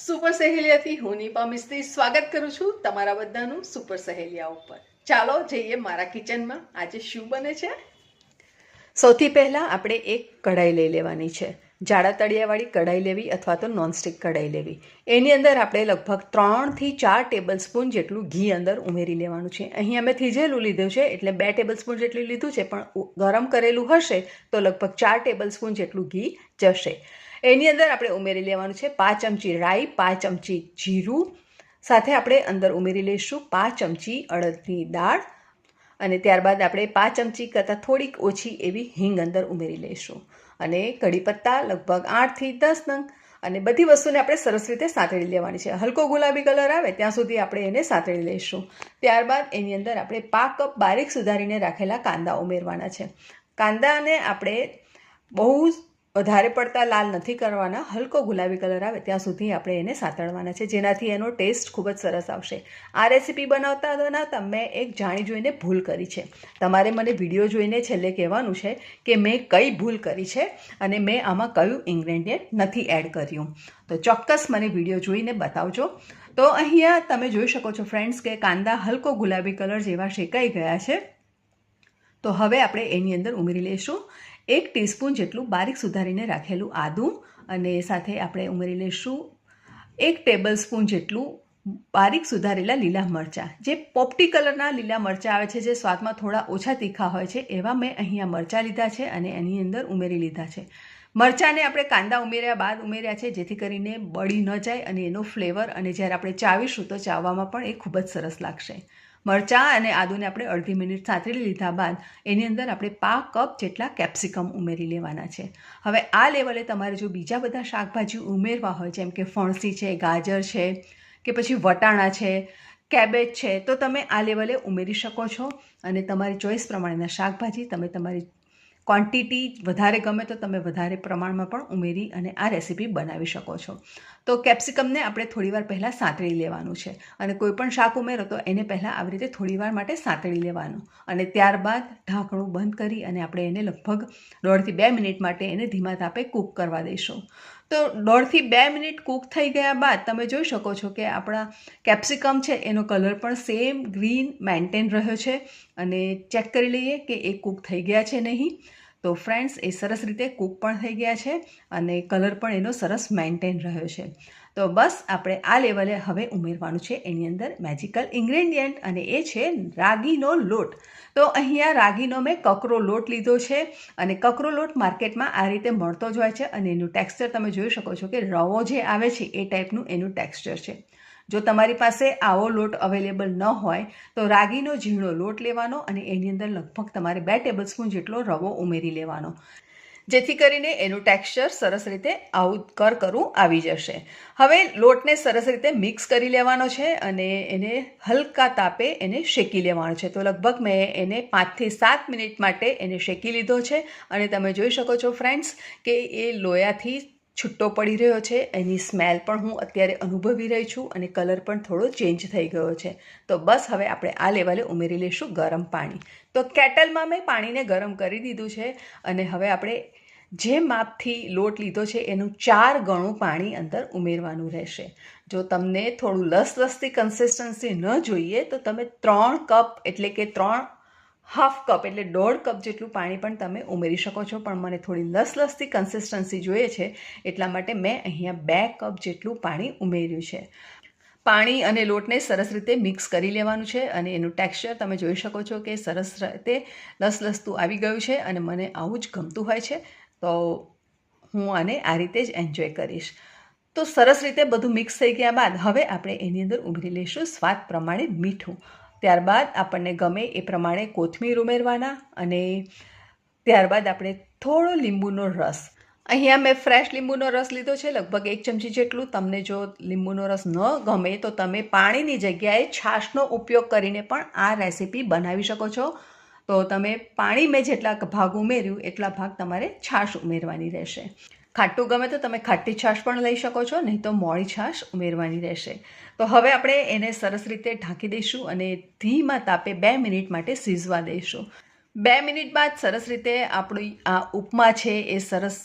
Super સહેલિયાથી હું Nipah મિસ્ત્રી સ્વાગત કરું છું તમારા બધાનું સુપર સહેલિયા ઉપર. ચાલો જઈએ મારા કિચનમાં. આજે શું બને છે? સૌથી પહેલાં આપણે એક કઢાઈ લઈ લેવાની છે. જાડા તળિયાવાળી કઢાઈ લેવી અથવા તો નોનસ્ટિક કઢાઈ લેવી. એની અંદર આપણે લગભગ ત્રણથી ચાર ટેબલ સ્પૂન જેટલું ઘી અંદર ઉમેરી લેવાનું છે. અહીંયા મેં થીજેલું લીધું છે, એટલે બે ટેબલ સ્પૂન જેટલું લીધું છે, પણ ગરમ કરેલું હશે તો લગભગ ચાર ટેબલ સ્પૂન જેટલું ઘી જશે. એની અંદર આપણે ઉમેરી લેવાનું છે પાંચ ચમચી રાઈ, પાંચ ચમચી જીરું, સાથે આપણે અંદર ઉમેરી લઈશું પાંચ ચમચી અડદની દાળ અને ત્યારબાદ આપણે પાંચ ચમચી કરતાં થોડીક ઓછી એવી હિંગ અંદર ઉમેરી લઈશું. અને કઢી પત્તા લગભગ આઠથી દસ નંગ અને બધી વસ્તુને આપણે સરસ રીતે સાંતળી લેવાની છે. હલકો ગુલાબી કલર આવે ત્યાં સુધી આપણે એને સાંતળી લઈશું. ત્યારબાદ એની અંદર આપણે પાક કપ બારીક સુધારીને રાખેલા કાંદા ઉમેરવાના છે. કાંદાને આપણે બહુ વધારે પડતા લાલ નથી કરવાના, હલકો ગુલાબી કલર આવે, ત્યાં સુધી આપણે એને સાતળવાના છે, જેનાથી એનો ટેસ્ટ ખૂબ જ સરસ આવશે. આ રેસીપી બનાવતા બનાવતા મેં એક જાણી જોઈને ભૂલ કરી છે. તમારે મને વીડિયો જોઈને છેલ્લે કહેવાનું છે કે મેં કઈ ભૂલ કરી છે અને મેં આમાં કયું ઇન્ગ્રેડિયન્ટ નથી એડ કર્યું. તો ચોક્કસ મને વીડિયો જોઈને બતાવજો. તો અહીંયા તમે જોઈ શકો છો ફ્રેન્ડ્સ કે કાંદા હલકો ગુલાબી કલર જેવા શેકાઈ ગયા છે. તો હવે આપણે એની અંદર ઉમેરી લઈશું. એક ટીસ્પૂન જેટલું બારીક સુધારીને રાખેલું આદું અને સાથે આપણે ઉમેરી લઈશું એક ટેબલ સ્પૂન જેટલું બારીક સુધારેલા લીલા મરચાં. જે પોપટી કલરના લીલા મરચાં આવે છે, જે સ્વાદમાં થોડા ઓછા તીખા હોય છે, એવા મેં અહીંયા મરચાં લીધા છે અને એની અંદર ઉમેરી લીધા છે. મરચાંને આપણે કાંદા ઉમેર્યા બાદ ઉમેર્યા છે, જેથી કરીને બળી ન જાય અને એનો ફ્લેવર અને જ્યારે આપણે ચાવીશું તો ચાવવામાં પણ એ ખૂબ જ સરસ લાગશે. મરચાં અને આદુને આપણે અડધી મિનિટ સાતરી લીધા બાદ એની અંદર આપણે પા કપ જેટલા કેપ્સિકમ ઉમેરી લેવાના છે. હવે આ લેવલે તમારે જો બીજા બધા શાકભાજી ઉમેરવા હોય, જેમ કે ફણસી છે, ગાજર છે, કે પછી વટાણા છે, કેબેજ છે, તો તમે આ લેવલે ઉમેરી શકો છો અને તમારી ચોઈસ પ્રમાણેના શાકભાજી તમે તમારી ક્વોન્ટિટી વધારે ગમે તો તમે વધારે પ્રમાણમાં પણ ઉમેરી અને આ રેસીપી બનાવી શકો છો. તો કેપ્સિકમને આપણે થોડીવાર પહેલાં સાંતળી લેવાનું છે અને કોઈ પણ શાક ઉમેરો તો એને પહેલાં આવી રીતે થોડીવાર માટે સાંતળી લેવાનું. અને ત્યારબાદ ઢાંકણું બંધ કરી અને આપણે એને લગભગ દોઢથી બે મિનિટ માટે એને ધીમા તાપે કૂક કરવા દઈશું. તો દોઢથી બે મિનિટ કૂક થઈ ગયા બાદ તમે જોઈ શકો છો કે આપણા કેપ્સિકમ છે એનો કલર પણ સેમ ગ્રીન મેન્ટેન રહ્યો છે. અને ચેક કરી લઈએ કે એ કૂક થઈ ગયા છે નહીં. તો ફ્રેન્ડ્સ એ સરસ રીતે કૂક પણ થઈ ગયા છે અને કલર પણ એનો સરસ મેન્ટેન રહ્યો છે. તો બસ, આપણે આ લેવલે હવે ઉમેરવાનું છે. એની અંદર મેજિકલ ઇન્ગ્રેડિયન્ટ અને એ છે રાગીનો લોટ. તો અહીંયા રાગીનો મેં કકરો લોટ લીધો છે અને કકરો લોટ માર્કેટમાં આ રીતે મળતો જ હોય છે અને એનું ટેક્સચર તમે જોઈ શકો છો કે રવો જે આવે છે એ ટાઈપનું એનું ટેક્સચર છે. જો તમારી પાસે આવો લોટ અવેલેબલ ન હોય, તો રાગીનો ઝીણો લોટ લેવાનો અને એની અંદર લગભગ તમારે બે ટેબલ સ્પૂન જેટલો રવો ઉમેરી લેવાનો. જેથી કરીને એનું ટેક્સચર સરસ રીતે આવું કર કરવું આવી જશે. હવે લોટને સરસ રીતે મિક્સ કરી લેવાનો છે અને એને હલકા તાપે એને શેકી લેવાનો છે. તો લગભગ મેં એને પાંચથી સાત મિનિટ માટે એને શેકી લીધો છે. અને તમે જોઈ શકો છો ફ્રેન્ડ્સ, કે એ લોયાથી છૂટ્ટો પડી રહ્યો છે, એની સ્મેલ પણ હું અત્યારે અનુભવી રહી છું અને કલર પણ થોડો ચેન્જ થઈ ગયો છે. તો બસ હવે આપણે આ લેવલે ઉમેરી લઈશું ગરમ પાણી. તો કેટલમાં મેં પાણીને ગરમ કરી દીધું છે અને હવે આપણે જે માપથી લોટ લીધો છે એનું ચાર ગણું પાણી અંદર ઉમેરવાનું રહેશે. જો તમને થોડું લસલસતી કન્સિસ્ટન્સી ન જોઈએ તો તમે ત્રણ કપ એટલે કે ત્રણ હાફ કપ એટલે દોઢ કપ જેટલું પાણી પણ તમે ઉમેરી શકો છો. પણ મને થોડી લસલસથી કન્સિસ્ટન્સી જોઈએ છે, એટલા માટે મેં અહીંયા બે કપ જેટલું પાણી ઉમેર્યું છે. પાણી અને લોટને સરસ રીતે મિક્સ કરી લેવાનું છે અને એનું ટેક્સચર તમે જોઈ શકો છો કે સરસ રીતે લસલસતું આવી ગયું છે અને મને આવું જ ગમતું હોય છે. તો હું આને આ રીતે જ એન્જોય કરીશ. તો સરસ રીતે બધું મિક્સ થઈ ગયા બાદ હવે આપણે એની અંદર ઉમેરી લઈશું સ્વાદ પ્રમાણે મીઠું. ત્યારબાદ આપણને ગમે એ પ્રમાણે કોથમીર ઉમેરવાના અને ત્યારબાદ આપણે થોડો લીંબુનો રસ. અહીંયા મેં ફ્રેશ લીંબુનો રસ લીધો છે, લગભગ એક ચમચી જેટલું. તમને જો લીંબુનો રસ ન ગમે તો તમે પાણીની જગ્યાએ છાશનો ઉપયોગ કરીને પણ આ રેસીપી બનાવી શકો છો. તો તમે પાણી મેં જેટલા ભાગ ઉમેર્યું, એટલા ભાગ તમારે છાશ ઉમેરવાની રહેશે. ખાટું ગમે તો તમે ખાટી છાશ પણ લઈ શકો છો, નહીં તો મોળી છાશ ઉમેરવાની રહેશે. તો હવે આપણે એને સરસ રીતે ઢાંકી દઈશું અને ધીમા તાપે બે મિનિટ માટે સીઝવા દઈશું. બે મિનિટ બાદ સરસ રીતે આપણી આ ઉપમા છે એ સરસ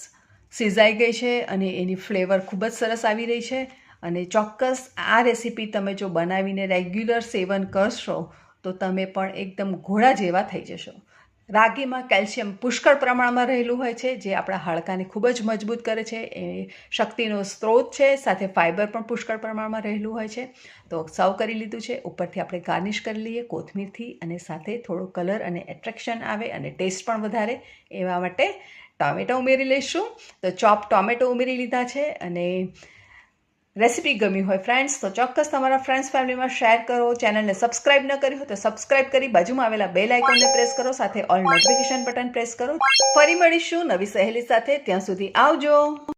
સીઝાઈ ગઈ છે અને એની ફ્લેવર ખૂબ જ સરસ આવી રહી છે. અને ચોક્કસ આ રેસીપી તમે જો બનાવીને રેગ્યુલર સેવન કરશો, તો તમે પણ એકદમ ઘોડા જેવા થઈ જશો. રાગીમાં કેલ્શિયમ પુષ્કળ પ્રમાણમાં રહેલું હોય છે, જે આપણા હાડકાને ખૂબ જ મજબૂત કરે છે. એ શક્તિનો સ્ત્રોત છે, સાથે ફાઇબર પણ પુષ્કળ પ્રમાણમાં રહેલું હોય છે. તો સર્વ કરી લીધું છે. ઉપરથી આપણે ગાર્નિશ કરી લઈએ કોથમીરથી અને સાથે થોડો કલર અને એટ્રેક્શન આવે અને ટેસ્ટ પણ વધારે. એવા માટે ટામેટા ઉમેરી લઈશું. તો ચોપ ટોમેટો ઉમેરી લીધા છે અને રેસીપી ગમી હોય ફ્રેન્ડ્સ તો ચોક્કસ તમારા ફ્રેન્ડ્સ ફેમિલીમાં શેર કરો. ચેનલને સબસ્ક્રાઇબ ન કરી હોય તો સબસ્ક્રાઇબ કરી બાજુમાં આવેલા બેલ આઇકોનને પ્રેસ કરો, સાથે ઓલ નોટિફિકેશન બટન પ્રેસ કરો. ફરી મળીશું નવી સહેલી સાથે. ત્યાં સુધી આવજો.